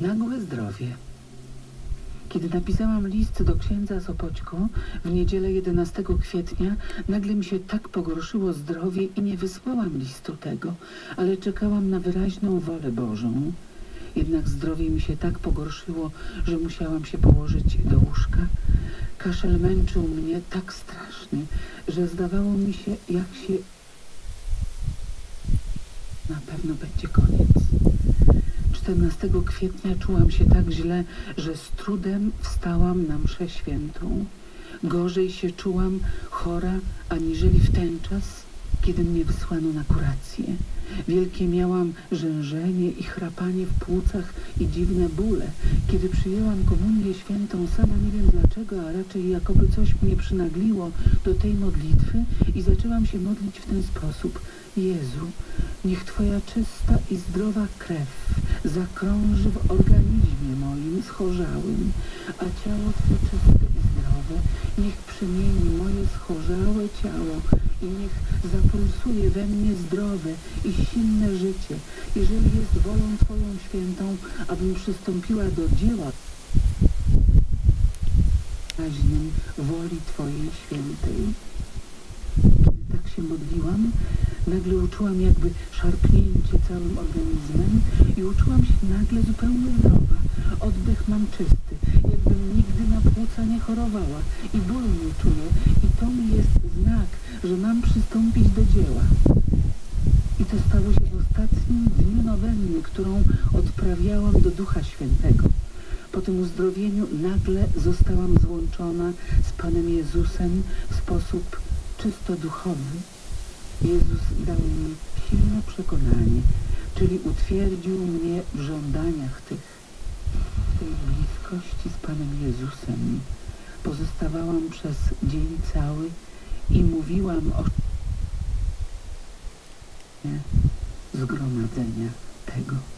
Nagłe zdrowie. Kiedy napisałam list do księdza Sopoćko w niedzielę 11 kwietnia, nagle mi się tak pogorszyło zdrowie i nie wysłałam listu tego, ale czekałam na wyraźną wolę Bożą. Jednak zdrowie mi się tak pogorszyło, że musiałam się położyć do łóżka. Kaszel męczył mnie tak strasznie, że zdawało mi się, jak się na pewno będzie koniec. 14 kwietnia czułam się tak źle, że z trudem wstałam na mszę świętą. Gorzej się czułam chora, aniżeli w ten czas, kiedy mnie wysłano na kurację. Wielkie miałam rzężenie i chrapanie w płucach i dziwne bóle. Kiedy przyjęłam komunię świętą, sama nie wiem dlaczego, a raczej jakoby coś mnie przynagliło do tej modlitwy i zaczęłam się modlić w ten sposób. Jezu, niech Twoja czysta i zdrowa krew zakrąży w organizmie moim schorzałym, a ciało Twe czyste i zdrowe niech przemieni moje schorzałe ciało i niech zapulsuje we mnie zdrowe i silne życie, jeżeli jest wolą Twoją świętą, abym przystąpiła do dzieła woli Twojej świętej. Kiedy tak się modliłam, nagle uczułam jakby szarpnięcie całym organizmem i uczułam się nagle zupełnie zdrowa. Oddech mam czysty, jakbym nigdy na płuca nie chorowała i bólu nie czuję i to mi jest znak, że mam przystąpić do dzieła. I to stało się w ostatnim dniu nowenny, którą odprawiałam do Ducha Świętego. Po tym uzdrowieniu nagle zostałam złączona z Panem Jezusem w sposób czysto duchowy. Jezus dał mi silne przekonanie, czyli utwierdził mnie w żądaniach tych. W tej bliskości z Panem Jezusem pozostawałam przez dzień cały i mówiłam o zgromadzenia tego.